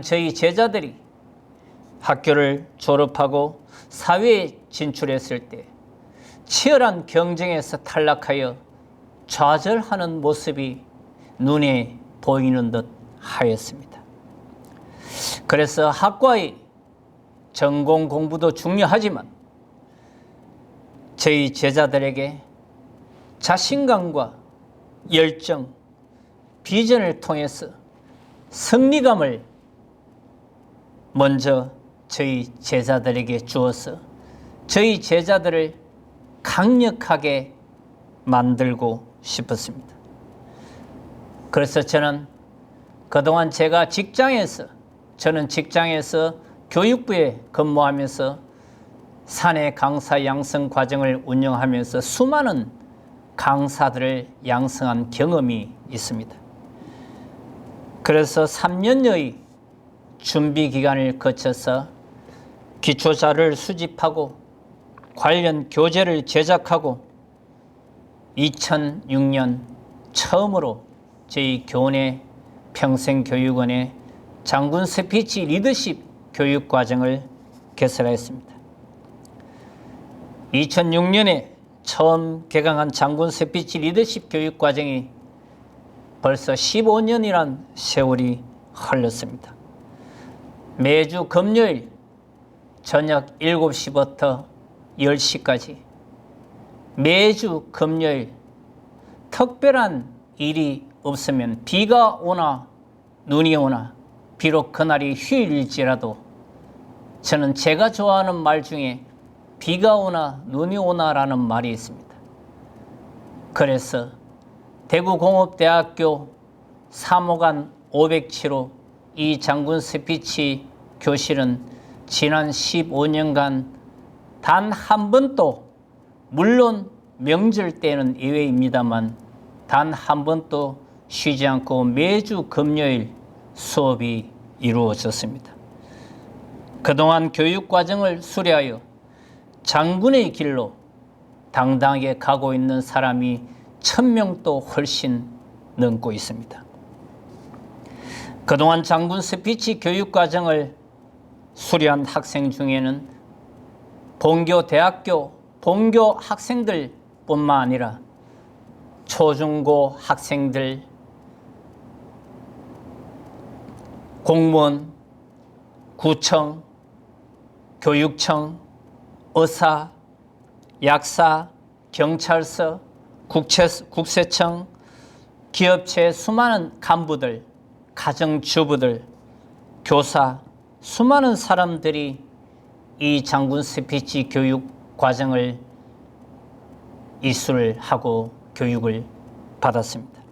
저희 제자들이 학교를 졸업하고 사회에 진출했을 때 치열한 경쟁에서 탈락하여 좌절하는 모습이 눈에 보이는 듯 하였습니다. 그래서 학과의 전공 공부도 중요하지만 저희 제자들에게 자신감과 열정, 비전을 통해서 승리감을 먼저 저희 제자들에게 주어서 저희 제자들을 강력하게 만들고 싶었습니다. 그래서 저는 그동안 제가 직장에서 저는 직장에서 교육부에 근무하면서 사내 강사 양성 과정을 운영하면서 수많은 강사들을 양성한 경험이 있습니다. 그래서 3년여의 준비 기간을 거쳐서 기초자를 수집하고 관련 교재를 제작하고 2006년 처음으로 저희 교내 평생교육원의 장군 스피치 리더십 교육 과정을 개설했습니다. 2006년에 처음 개강한 장군 스피치 리더십 교육 과정이 벌써 15년이란 세월이 흘렀습니다. 매주 금요일 저녁 7시부터 10시까지 매주 금요일 특별한 일이 없으면 비가 오나 눈이 오나 비록 그날이 휴일일지라도 저는 제가 좋아하는 말 중에 비가 오나 눈이 오나라는 말이 있습니다. 그래서 대구공업대학교 사무관 507호 이 장군 스피치 교실은 지난 15년간 단 한 번도 물론 명절 때는 예외입니다만 단 한 번도 쉬지 않고 매주 금요일 수업이 이루어졌습니다. 그동안 교육 과정을 수료하여 장군의 길로 당당하게 가고 있는 사람이 천명도 훨씬 넘고 있습니다. 그동안 장군 스피치 교육 과정을 수료한 학생 중에는 본교 대학교 본교 학생들 뿐만 아니라 초중고 학생들, 공무원, 구청, 교육청, 의사, 약사, 경찰서, 국채, 국세청, 기업체 수많은 간부들, 가정주부들, 교사, 수많은 사람들이 이 장군 스피치 교육 과정을 이수를 하고 교육을 받았습니다.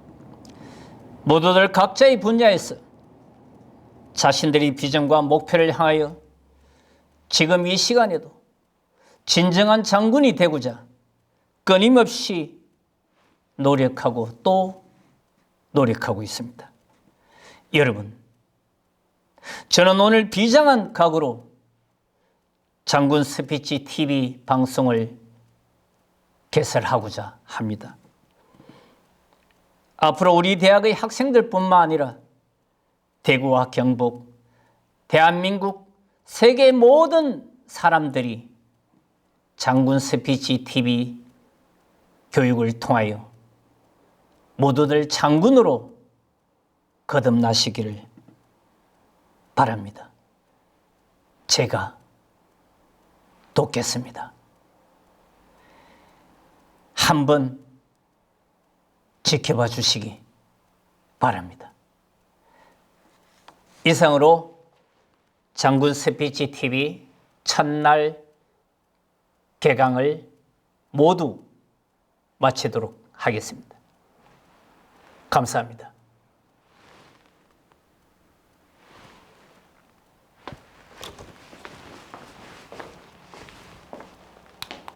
모두들 각자의 분야에서 자신들의 비전과 목표를 향하여 지금 이 시간에도 진정한 장군이 되고자 끊임없이 노력하고 또 노력하고 있습니다. 여러분, 저는 오늘 비장한 각오로 장군 스피치 TV 방송을 개설하고자 합니다. 앞으로 우리 대학의 학생들뿐만 아니라 대구와 경북, 대한민국, 세계 모든 사람들이 장군 스피치 TV 교육을 통하여 모두들 장군으로 거듭나시기를 바랍니다. 제가 돕겠습니다. 한번 지켜봐 주시기 바랍니다. 이상으로 장군 스피치 TV 첫날 개강을 모두 마치도록 하겠습니다. 감사합니다.